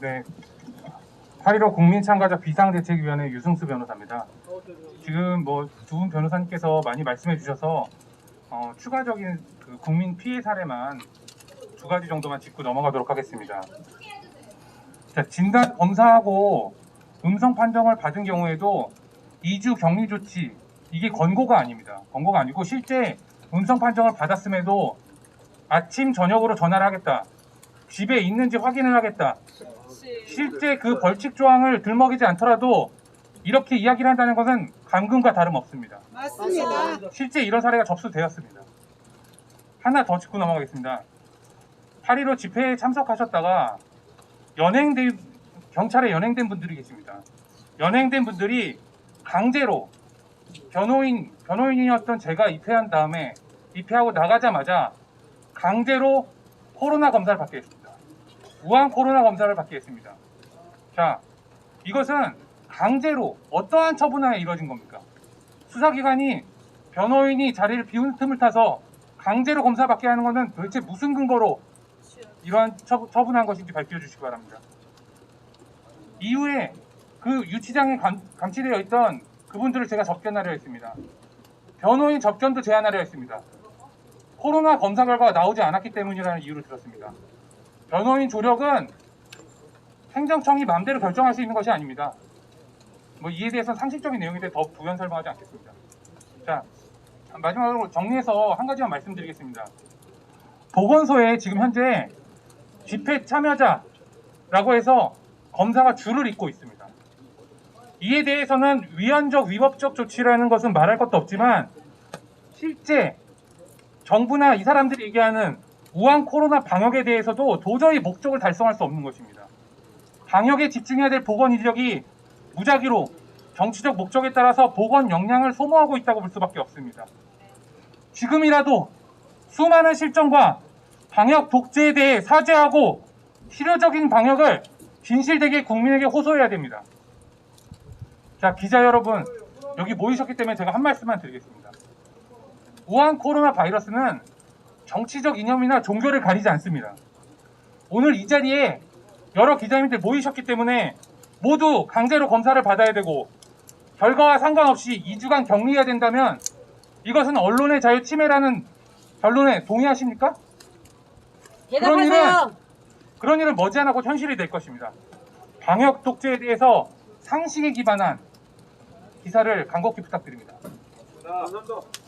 네. 8.15 국민참가자 비상대책위원회 유승수 변호사입니다. 지금 뭐 두 분 변호사님께서 많이 말씀해 주셔서 어, 추가적인 그 국민 피해 사례만 두 가지 정도만 짚고 넘어가도록 하겠습니다. 자, 진단 검사하고 음성 판정을 받은 경우에도 2주 격리 조치 이게 권고가 아닙니다. 권고가 아니고 실제 음성 판정을 받았음에도 아침 저녁으로 전화를 하겠다. 집에 있는지 확인을 하겠다. 실제 그 벌칙 조항을 들먹이지 않더라도 이렇게 이야기를 한다는 것은 감금과 다름없습니다. 맞습니다. 실제 이런 사례가 접수되었습니다. 하나 더 짚고 넘어가겠습니다. 8.15 집회에 참석하셨다가 연행된 경찰에 연행된 분들이 계십니다. 연행된 분들이 강제로 변호인 변호인이었던 제가 입회한 다음에 입회하고 나가자마자 강제로 코로나 검사를 받게 했습니다. 우한 코로나 검사를 받게 했습니다. 자, 이것은 강제로 어떠한 처분하에 이루어진 겁니까? 수사기관이 변호인이 자리를 비운 틈을 타서 강제로 검사받게 하는 것은 도대체 무슨 근거로 이러한 처, 처분한 것인지 밝혀주시기 바랍니다. 이후에 그 유치장에 감, 감치되어 있던 그분들을 제가 접견하려 했습니다. 변호인 접견도 제한하려 했습니다. 코로나 검사 결과가 나오지 않았기 때문이라는 이유를 들었습니다. 변호인 조력은 행정청이 마음대로 결정할 수 있는 것이 아닙니다. 뭐 이에 대해서 상식적인 대해 더 부연 설명하지 않겠습니다. 자 마지막으로 정리해서 한 가지만 말씀드리겠습니다. 보건소에 지금 현재 집회 참여자라고 해서 검사가 줄을 잇고 있습니다. 이에 대해서는 위헌적 위법적 조치라는 것은 말할 것도 없지만 실제 정부나 이 사람들이 얘기하는 우한 코로나 방역에 대해서도 도저히 목적을 달성할 수 없는 것입니다. 방역에 집중해야 될 보건 인력이 무작위로 정치적 목적에 따라서 보건 역량을 소모하고 있다고 볼 수밖에 없습니다. 지금이라도 수많은 실정과 방역 독재에 대해 사죄하고 실효적인 방역을 진실되게 국민에게 호소해야 됩니다. 자, 기자 여러분, 여기 모이셨기 때문에 제가 한 말씀만 드리겠습니다. 우한 코로나 바이러스는 정치적 이념이나 종교를 가리지 않습니다. 오늘 이 자리에 여러 기자님들 모이셨기 때문에 모두 강제로 검사를 받아야 되고 결과와 상관없이 2주간 격리해야 된다면 이것은 언론의 자유 침해라는 결론에 동의하십니까? 그런 일은 대답하세요. 그런 일은 머지않아 곧 현실이 될 것입니다. 방역 독재에 대해서 상식에 기반한 기사를 간곡히 부탁드립니다. 감사합니다.